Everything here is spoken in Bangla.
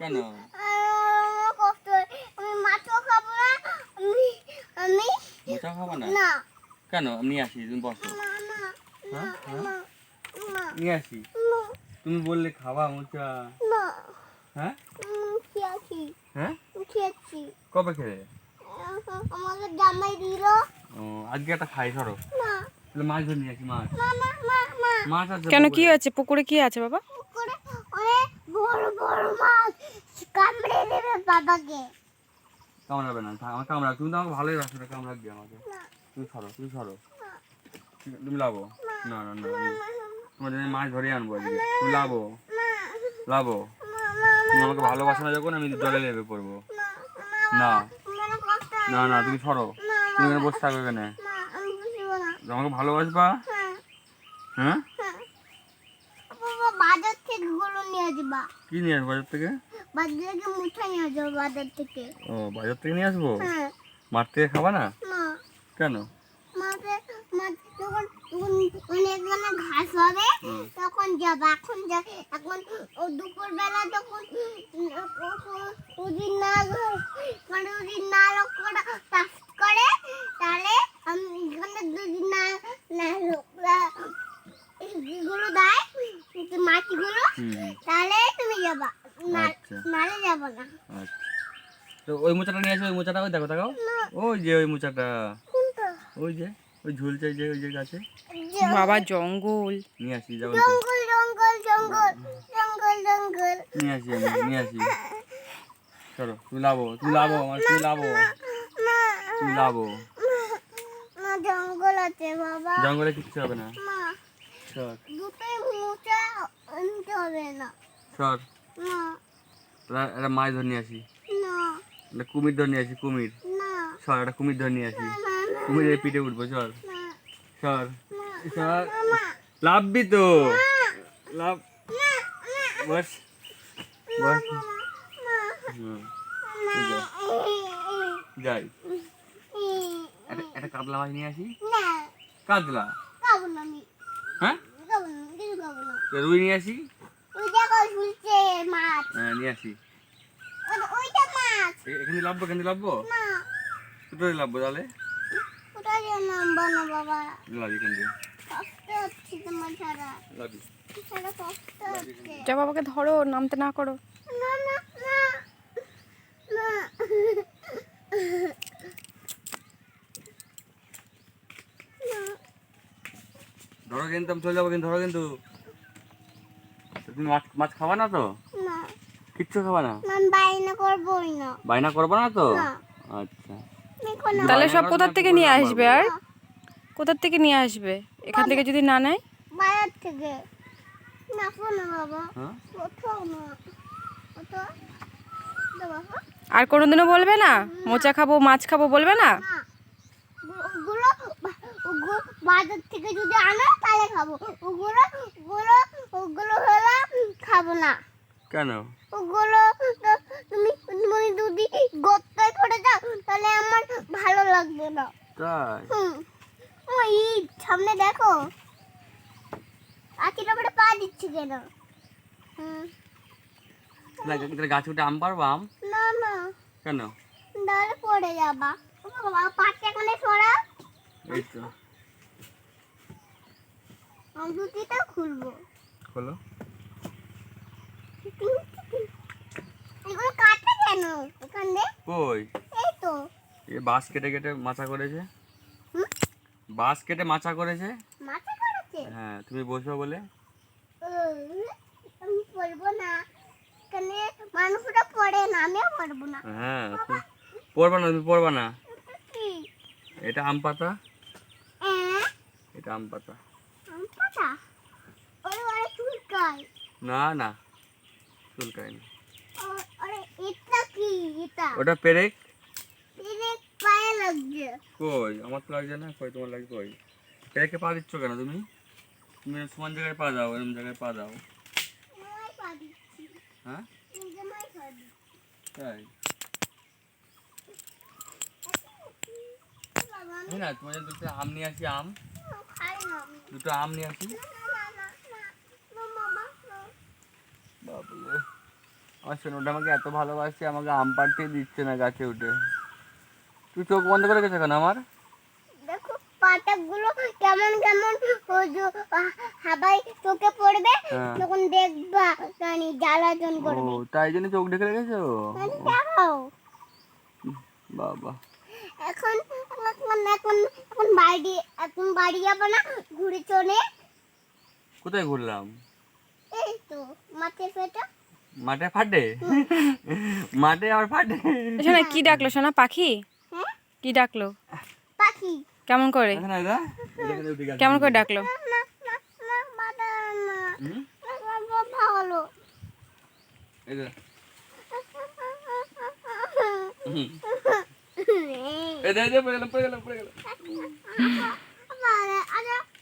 কেন? আমার কষ্ট আমি মাছও খাব না? আমি আমি মোচা খাব না। না কেন? আমি নিয়ে আসি তুমি বসো। হ্যাঁ? হ্যাঁ? নিয়ে আসি? তুমি বললে খাবা মোচা। না। হ্যাঁ? খেয়েছি। হ্যাঁ? খেয়েছি। কবে খেলে? আমাকে জামাই দিল। আজকে একটা খাই ধরো না। তাহলে মাছ। ধরে নিয়ে আসি মাছ আছে কেন কি পুকুরে। হয়েছে? পুকুরে কি আছে বাবা? বড় বড় মাছ। কামড়ে দেবে বাবাকে। কামড়াবে না আমার কামড়া তুমি তো আমাকে ভালোই রাখছো না কামড়াবি আমাকে। তুমি সরো তুমি সরো। তুমি লাভো না না না তোমার জন্য মাছ ধরে আনব আজকে। তুমি লাভো না। লাভো না না তুমি আমাকে ভালোবাসো না যখন আমি জলে নেমে পড়ব। না না। না। তুমি সরো। তুমি এখানে বসে থাকবে এখানে। না আমি বুঝব না। আমাকে ভালোবাসবা? হ্যাঁ। হ্যাঁ? বাজার থেকে গুলো নিয়ে যাবা কি নিয়ে আসব বাজার থেকে বাজার থেকে মুঠা নিয়ে যাব বাজার থেকে ও বাজার থেকে নিয়ে আসব হ্যাঁ মাঠ থেকে খাবা না না কেন মাঠে মাঠ যখন অনেক মানে ঘাস হবে তখন যাবা এখন যা এখন ও দুপুর বেলা তখন যদি না মানে যদি না লক্ষ্য চাষ করে তাহলে আমি এখানে যদি না না লোকরা এগুলো দেয় যে মাছগুলো হুম হুম, তাহলে তুমি যাবা। না আচ্ছা। নালে যাব না। আচ্ছা। তো ওই মোচাটা নিয়ে আসো ওই মোচাটা ওই দেখো দেখাও। না। ওই যে ওই মোচাটা। ওই যে ওই ঝুলছে যে ওই যে গাছে। বাবা জঙ্গল। নিয়ে আসি যাব জঙ্গল জঙ্গল জঙ্গল জঙ্গল জঙ্গল। নিয়ে আসি আমি নিয়ে আসি। চলো তুমি লাভো তুমি লাভো আমার তুমি লাভো না তুমি লাভো না জঙ্গল আছে বাবা। জঙ্গলে কিচ্ছু হবে না। না সর দুটোই মোচা আনতে হবে না। সর না। এরা- একটা মাছ ধরে নিয়ে আসি। না। একটা কুমির ধরে নিয়ে আসি কুমির। না। সর একটা কুমির ধরে নিয়ে আসি। কুমিরের পিঠে উঠবো সর সর সর লাভবি তো। লাভ বস। বস। যাই। একটা কাতলা মাছ নিয়ে আসি। কাতলা? হ্যাঁ? রুই নিয়ে আসি। ঝুলছে মাছ। হ্যাঁ নিয়ে আসি। ওইটা মাছ। এখানে লাভবো এখানে লাভবো? না। কোথায় লাভবো তাহলে? ওটা যে নামবো না বাবা? লাভি এখান দিয়ে। কষ্ট হচ্ছে তোমার ছাড়া। লাভি ছাড়া কষ্ট হচ্ছে। যা বাবাকে ধরো নামতে না করো। না না। না। না। ধরো কিন্তু আমি চলে যাব কিন্তু ধরো কিন্তু। তুমি মাছ মাছ খাবা না তো? না। কিচ্ছু খাবা না? বাইনা করবোই না। বাইনা করব না তো? না। আচ্ছা। তাহলে সব কোথার থেকে নিয়ে আসবে আর? কোথার থেকে নিয়ে আসবে? এখান থেকে যদি না নেয়? বাইরে থেকে। না শোনো বাবা। হ্যাঁ? কোথাও না বাবা। আর কোনোদিনও বলবে না? মোচা খাব মাছ খাব বলবে না? ওগুলো ওগুলো বাজার থেকে যদি আনো তাহলে খাব। ওগুলো ওগুলো ওগুলো খাব না কেন? ওগুলো তুমি তুমি যদি গত্তায় পড়ে যাও তাহলে আমার ভালো লাগবে না। তাই? ওই সামনে দেখো। আখির ওপরে পা দিচ্ছে কেন? হুম। গাছে উঠে আম পারব আম? না না। কেন? তাহলে পড়ে যাবা। ও বাবা, পাটা এখানে সরা। এই তো। খুলবো। হলো এগুলো কাটে কেন এখান দিয়ে কই এই তো বাঁশ কেটে কেটে মাচা করেছে? বাঁশ কেটে মাচা করেছে? হ্যাঁ তুমি বসবে বলে। উম, আমি পড়ব না। এখানে মানুষরা পড়ে না আমিও পড়ব না। হ্যাঁ পড়বা না তুমি পড়বা না। এটা আম পাতা? এটা আম পাতা। আম পাতা? ওরে ওরে চুলকায়। না না ওরে এটা কি? এটা? ওটা পেরেক? লাগছে। কই? আমার তো লাগছে না? কই তোমার লাগছে কই? পেরেকে পা দিচ্ছ কেন তুমি? তুমি সমান জায়গায় পা দাও এরকম জায়গায় পা দাও। হ্যাঁ? তাই? না জন্য দুটো আম নিয়ে আসি আম। দুটো আম নিয়ে আসি। আমার সোনুটা আমাকে এত ভালোবাসছে আমাকে আম পাড়তে দিচ্ছে না গাছে উঠে। তুই চোখ বন্ধ করে গেছে কেন আমার? দেখো পাতাগুলো কেমন কেমন হাওয়ায় চোখে পড়বে হ্যাঁ। তখন দেখবা জানি জ্বালাতন ও করবে তাই জন্য চোখ ঢেকে রেখেছো? বাবা। এখন এখন এখন এখন বাড়ি এখন বাড়ি যাব না ঘুরে চলে। কোথায় ঘুরলাম? এই তো মাছের পেটা মাঠে ফাটে? মাঠে আমার ফাটে। শোনা কি ডাকলো শোনা পাখি? কি ডাকলো পাখি কেমন করে। কেমন করে ডাকলো এই দে, দে, পড়ে গেল পড়ে গেল পড়ে আচ্ছা